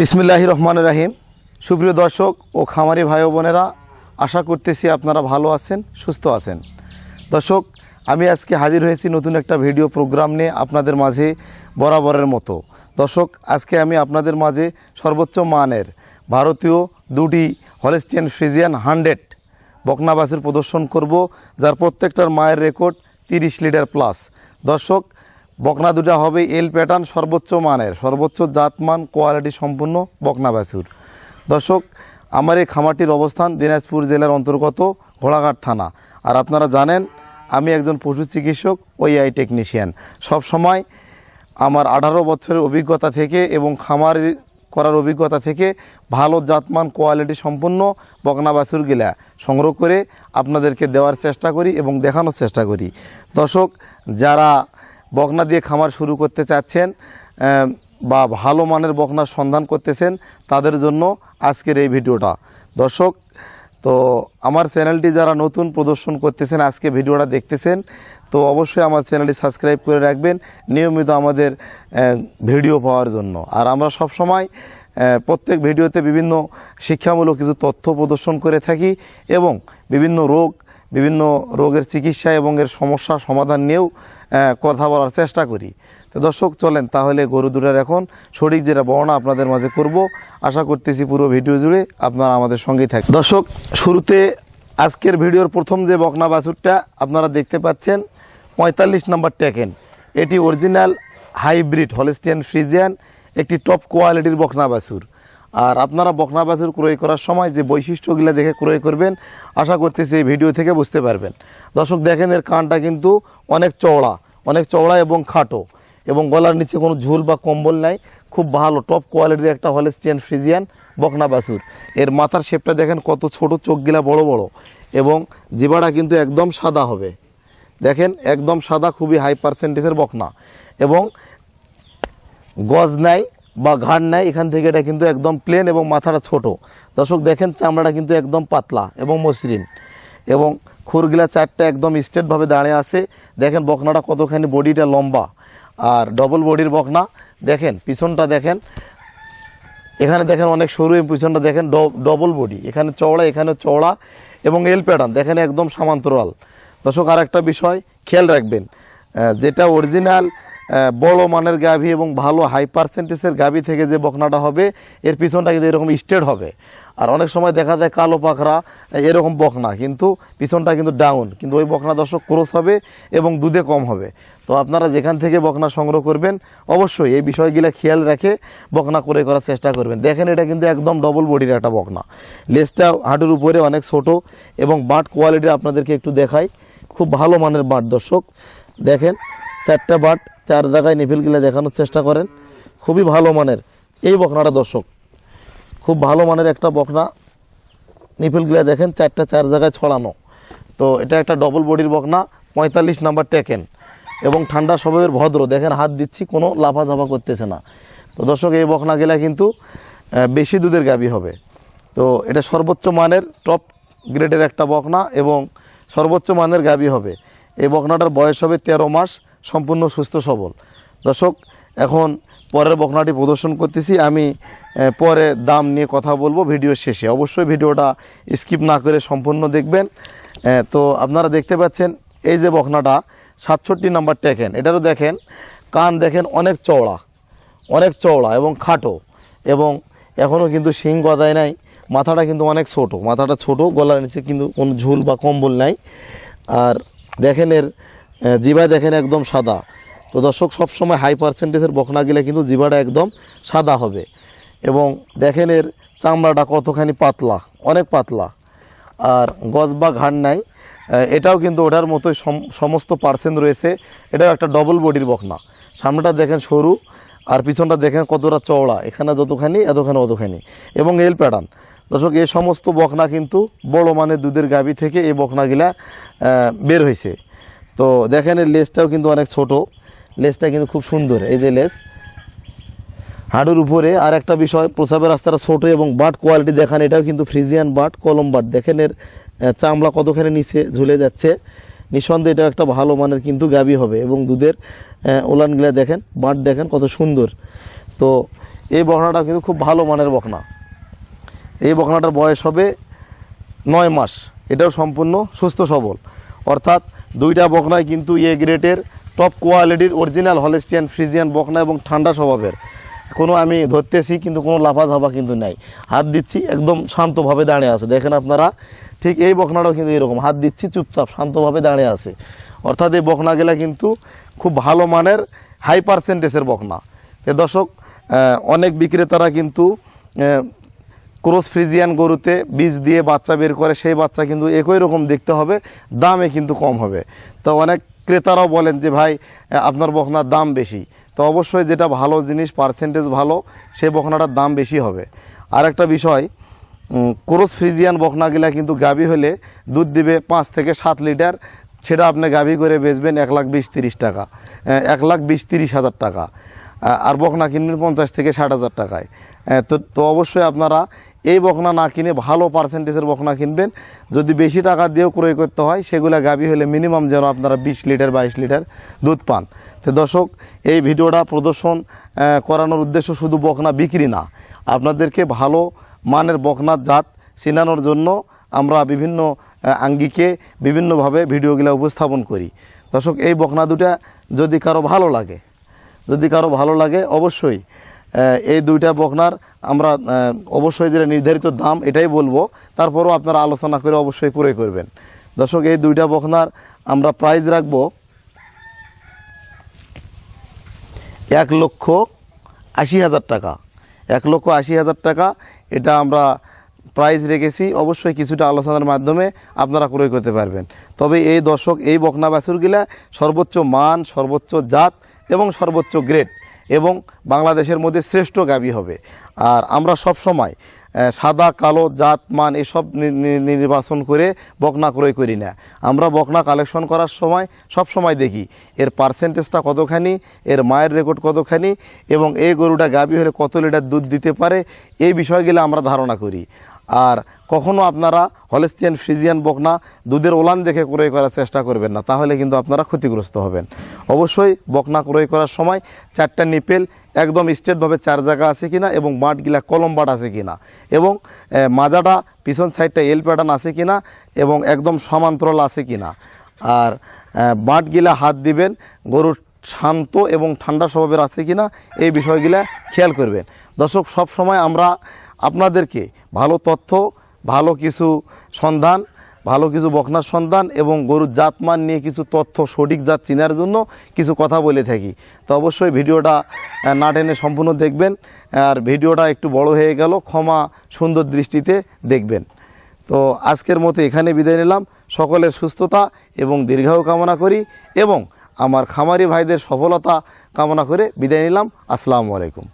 বিসমিল্লাহ রহমান রাহিম। সুপ্রিয় দর্শক ও খামারি ভাই বোনেরা, আশা করতেছি আপনারা ভালো আছেন, সুস্থ আছেন। দর্শক, আমি আজকে হাজির হয়েছি নতুন একটা ভিডিও প্রোগ্রাম নিয়ে আপনাদের মাঝে বরাবরের মতো। দর্শক, আজকে আমি আপনাদের মাঝে সর্বোচ্চ মানের ভারতীয় দুটি হলেস্টিয়ান ফ্রিজিয়ান হান্ড্রেড বকনাবাসের প্রদর্শন করব, যার প্রত্যেকটার মায়ের রেকর্ড তিরিশ লিটার প্লাস। দর্শক বকনা দুটা হবে এল প্যাটার্ন সর্বোচ্চ মানের। সর্বোচ্চ জাতমান কোয়ালিটি সম্পূর্ণ বকনা বাছুর দর্শক, আমার এই খামারটির অবস্থান দিনাজপুর জেলার অন্তর্গত ঘোড়াঘাট থানা। আর আপনারা জানেন, আমি একজন পশু চিকিৎসক ওই আই টেকনিশিয়ান সব সময় আমার আঠারো বছরের অভিজ্ঞতা থেকে এবং খামার করার অভিজ্ঞতা থেকে ভালো জাতমান কোয়ালিটি সম্পন্ন বকনা বাছুরগুলা সংগ্রহ করে আপনাদেরকে দেওয়ার চেষ্টা করি এবং দেখানোর চেষ্টা করি। দর্শক, যারা বকনা দিয়ে খামার শুরু করতে চাচ্ছেন বা ভালো মানের বকনার সন্ধান করতেছেন, তাদের জন্য আজকের এই ভিডিওটা। দর্শক, তো আমার চ্যানেলটি যারা নতুন প্রদর্শন করতেছেন, আজকে ভিডিওটা দেখতেছেন, তো অবশ্যই আমার চ্যানেলটি সাবস্ক্রাইব করে রাখবেন, নিয়মিত আমাদের ভিডিও পাওয়ার জন্য। আর আমরা সব সময় প্রত্যেক ভিডিওতে বিভিন্ন শিক্ষামূলক কিছু তথ্য প্রদর্শন করে থাকি এবং বিভিন্ন রোগ বিভিন্ন রোগের চিকিৎসা এবং এর সমস্যা সমাধান নিয়েও কথা বলার চেষ্টা করি। তো দর্শক, চলেন তাহলে গরু দুটার এখন সঠিক যেটা বর্ণনা আপনাদের মাঝে করব। আশা করতেছি পুরো ভিডিও জুড়ে আপনারা আমাদের সঙ্গেই থাকেন দর্শক, শুরুতে আজকের ভিডিওর প্রথম যে বকনা বাছুরটা আপনারা দেখতে পাচ্ছেন, পঁয়তাল্লিশ নাম্বার ট্যাকেন এটি অরিজিনাল হাইব্রিড হলেস্টিয়ান ফ্রিজিয়ান, একটি টপ কোয়ালিটির বকনা বাছুর। আর আপনারা বকনা বাছুর ক্রয় করার সময় যে বৈশিষ্ট্যগুলো দেখে ক্রয় করবেন, আশা করতেছি এই ভিডিও থেকে বুঝতে পারবেন। দর্শক, দেখেন এর কানটা কিন্তু অনেক চওড়া অনেক চওড়া এবং খাটো এবং গলার নিচে কোনো ঝুল বা কম্বল নাই। খুব ভালো টপ কোয়ালিটির একটা হলে হলেস্টিয়ান ফ্রিজিয়ান বকনা বাছুর এর মাথার শেপটা দেখেন কত ছোট, চোখগুলা বড় বড় এবং জিবাটা কিন্তু একদম সাদা হবে। দেখেন, একদম সাদা, খুবই হাই পার্সেন্টেজের বকনা এবং গজ নাই বা ঘাড় নেয়, এখান থেকে এটা কিন্তু একদম প্লেন এবং মাথাটা ছোট। দর্শক দেখেন, চামড়াটা কিন্তু একদম পাতলা এবং মসৃণ। এবং খুরগুলা চারটা একদম স্ট্রেটভাবে দাঁড়িয়ে আছে। দেখেন, বকনাটা কতখানি বডিটা লম্বা। আর ডবল বডির বকনা, দেখেন, পিছনটা দেখেন। এখানে দেখেন অনেক সরু এবং পিছনটা দেখেন ডবল বডি এখানে চওড়া এখানে চওড়া এবং এল প্যাটার্ন দেখেন একদম সমান্তরাল। দর্শক আর একটা বিষয়, খেয়াল রাখবেন যেটা অরিজিনাল বড় মানের গাভী এবং ভালো হাই পার্সেন্টেজের গাভী থেকে যে বকনাটা হবে, এর পিছনটা কিন্তু এরকম স্ট্রেট হবে। আর অনেক সময় দেখা যায় কালো পাখরা এরকম বকনা, কিন্তু পিছনটা কিন্তু ডাউন কিন্তু ওই বকনা দর্শক ক্রস হবে এবং দুধে কম হবে। তো আপনারা যেখান থেকে বকনা সংগ্রহ করবেন, অবশ্যই এই বিষয়গুলো খেয়াল রেখে বকনা করে করার চেষ্টা করবেন। দেখেন, এটা কিন্তু একদম ডবল বডির একটা বকনা। লেজটা হাঁটুর উপরে অনেক ছোট এবং বাট কোয়ালিটি আপনাদেরকে একটু দেখাই। খুব ভালো মানের বাট দর্শক। দেখেন চারটা বাট, চার জায়গায় নিফিলগুলো দেখানোর চেষ্টা করেন। খুবই ভালো মানের। এই বকনাটা দর্শক, খুব ভালো মানের একটা বকনা। নিফিলগুলো দেখেন চারটা চার জায়গায় ছড়ানো। তো এটা একটা ডবল বডির বকনা, পঁয়তাল্লিশ নাম্বার টেকেন। এবং ঠান্ডা স্বভাবের ভদ্র, দেখেন হাত দিচ্ছি, কোনো লাফাঝাফা করতেছে না। তো দর্শক, এই বকনা গেলে কিন্তু বেশি দুধের গাবি হবে। তো এটা সর্বোচ্চ মানের টপ গ্রেডের একটা বকনা এবং সর্বোচ্চ মানের গাবি হবে। এই বকনাটার বয়স হবে তেরো মাস। সম্পূর্ণ সুস্থ, সবল। দর্শক, এখন পরের বকনাটি প্রদর্শন করতেছি। আমি পরে দাম নিয়ে কথা বলব ভিডিও শেষে। অবশ্যই ভিডিওটা স্কিপ না করে সম্পূর্ণ দেখবেন। তো আপনারা দেখতে পাচ্ছেন, এই যে বকনাটা সাতষট্টি নাম্বার টেকেন এটারও দেখেন, কান দেখেন অনেক চওড়া অনেক চওড়া এবং খাটো এবং এখনও কিন্তু শিং গদায় নাই। মাথাটা কিন্তু অনেক ছোট, মাথাটা ছোট, গলার নিচে কিন্তু কোনো ঝুল বা কম্বল নাই। আর দেখেন এর জিভা দেখেন একদম সাদা। তো দর্শক, সবসময় হাই পার্সেন্টেজের বকনা গেলে কিন্তু জিভাটা একদম সাদা হবে। এবং দেখেন এর চামড়াটা কতখানি পাতলা, অনেক পাতলা। আর গজ বা ঘাড় নাই। এটাও কিন্তু ওটার মতোই সম- সমস্ত পার্সেন্ট রয়েছে। এটাও একটা ডবল বডির বকনা। সামনেটা দেখেন সরু, আর পিছনটা দেখেন কতটা চওড়া। এখানে যতখানি, এতখানি অতখানি। এবং এল প্যাটার্ন দর্শক, এই সমস্ত বকনা কিন্তু বড় মানের দুধের গাবি থেকে এই বকনাগুলা বের হয়েছে তো দেখেন এর লেসটাও কিন্তু অনেক ছোট। লেসটা কিন্তু খুব সুন্দর, এই যে লেজ হাঁটুর উপরে আর একটা বিষয়, প্রসাবের রাস্তাটা ছোট এবং বাট কোয়ালিটি দেখান, এটাও কিন্তু ফ্রিজিয়ান বাট, কলম বাট। দেখেন এর চামড়া কতখানি নিচে ঝুলে যাচ্ছে। নিঃসন্দেহে এটা একটা ভালো মানের কিন্তু গাবি হবে এবং দুধের ওলানগুলা দেখেন, বাট দেখেন কত সুন্দর। তো এই বকনাটা কিন্তু খুব ভালো মানের বকনা। এই বকনাটার বয়স হবে নয় মাস। এটাও সম্পূর্ণ সুস্থ সবল। অর্থাৎ দুইটা বকনায় কিন্তু এ গ্রেটের টপ কোয়ালিটির অরিজিনাল হলেস্টিয়ান ফ্রিজিয়ান বকনা এবং ঠান্ডা স্বভাবের। কোনো আমি ধরতেছি কিন্তু কোনো লাফাঝাপা কিন্তু নাই। হাত দিচ্ছি, একদম শান্তভাবে দাঁড়িয়ে আছে। দেখেন আপনারা, ঠিক এই বকনাটাও কিন্তু এরকম। হাত দিচ্ছি, চুপচাপ, শান্তভাবে দাঁড়িয়ে আছে। অর্থাৎ এই বকনাগুলা কিন্তু খুব ভালো মানের হাই পার্সেন্টেজের বকনা। এ দর্শক অনেক বিক্রেতারা কিন্তু ক্রস ফ্রিজিয়ান গরুতে বীজ দিয়ে বাচ্চা বের করে, সেই বাচ্চা কিন্তু একই রকম দেখতে হবে, দামে কিন্তু কম হবে। তো অনেক ক্রেতারাও বলেন যে, ভাই, আপনার বখনার দাম বেশি। তো অবশ্যই যেটা ভালো জিনিস পার্সেন্টেজ ভালো, সেই বখনাটার দাম বেশি হবে। আর একটা বিষয় ক্রস ফ্রিজিয়ান বখনাগুলা কিন্তু গাভী হলে দুধ দিবে পাঁচ থেকে সাত লিটার, সেটা আপনি গাভী করে বেচবেন এক লাখ বিশ তিরিশ টাকা এক লাখ বিশ তিরিশ হাজার টাকা। আর বকনা কিনবেন পঞ্চাশ থেকে ষাট হাজার টাকায়। তো তো অবশ্যই আপনারা এই বকনা না কিনে ভালো পার্সেন্টেজের বকনা কিনবেন। যদি বেশি টাকা দিয়েও ক্রয় করতে হয়, সেগুলো গাভী হলে মিনিমাম যেন আপনারা বিশ লিটার, বাইশ লিটার দুধ পান। তো দর্শক, এই ভিডিওটা প্রদর্শন করানোর উদ্দেশ্য শুধু বকনা বিক্রি না। আপনাদেরকে ভালো মানের বকনার জাত চিনানোর জন্য আমরা বিভিন্ন আঙ্গিকে বিভিন্নভাবে ভিডিওগুলো উপস্থাপন করি। দর্শক, এই বকনা দুটা যদি কারও ভালো লাগে, যদি কারও ভালো লাগে, অবশ্যই এই দুইটা বকনার আমরা অবশ্যই যেটা নির্ধারিত দাম এটাই বলব, তারপরও আপনারা আলোচনা করে অবশ্যই করে করবেন। দর্শক, এই দুইটা বকনার আমরা প্রাইজ রাখব এক লক্ষ আশি হাজার টাকা। এক লক্ষ আশি হাজার টাকা, এটা আমরা প্রাইস রেখেছি। অবশ্যই কিছুটা আলোচনার মাধ্যমে আপনারা ক্রয় করতে পারবেন। তবে এই দর্শক, এই বকনা বাছুরগুলা সর্বোচ্চ মান, সর্বোচ্চ জাত এবং সর্বোচ্চ গ্রেড এবং বাংলাদেশের মধ্যে শ্রেষ্ঠ গাবি হবে। আর আমরা সব সময় সাদা, কালো, জাত, মান এসব নির্বাচন করে বকনা ক্রয় করি না। আমরা বকনা কালেকশন করার সময় সব সময় দেখি, এর পার্সেন্টেজটা কতখানি, এর মায়ের রেকর্ড কতখানি এবং এই গরুটা গাবি হলে কত লিটার দুধ দিতে পারে, এই বিষয়গুলো আমরা ধারণা করি। আর কখনো আপনারা হলেস্টিয়ান, ফ্রিজিয়ান বকনা দুধের ওলান দেখে ক্রয় করার চেষ্টা করবেন না, তাহলে কিন্তু আপনারা ক্ষতিগ্রস্ত হবেন। অবশ্যই বকনা ক্রয় করার সময় চারটা নিপেল একদম স্ট্রেটভাবে চার জায়গা আছে কিনা এবং বাঁটগিলা কলম বাট আছে কিনা এবং মাজাটা পিছন সাইডটা এল প্যাটার্ন আছে কিনা এবং একদম সমান্তরাল আছে কিনা। আর বাঁটগিলা হাত দিবেন, গরুর শান্ত এবং ঠান্ডা স্বভাবের আছে কিনা এই বিষয়গুলা খেয়াল করবেন। দর্শক সব সময় আমরা আপনাদেরকে ভালো তথ্য, ভালো কিছু সন্ধান, ভালো কিছু বকনার সন্ধান এবং গরুর জাতমান নিয়ে কিছু তথ্য সঠিক জাত চেনার জন্য কিছু কথা বলে থাকি। তো অবশ্যই ভিডিওটা না টেনে সম্পূর্ণ দেখবেন আর ভিডিওটা একটু বড় হয়ে গেল, ক্ষমা সুন্দর দৃষ্টিতে দেখবেন। তো আজকের মতো এখানে বিদায় নিলাম। সকলের সুস্থতা এবং দীর্ঘায়ু কামনা করি এবং আমার খামারি ভাইদের সফলতা কামনা করে বিদায় নিলাম। আসসালামু আলাইকুম।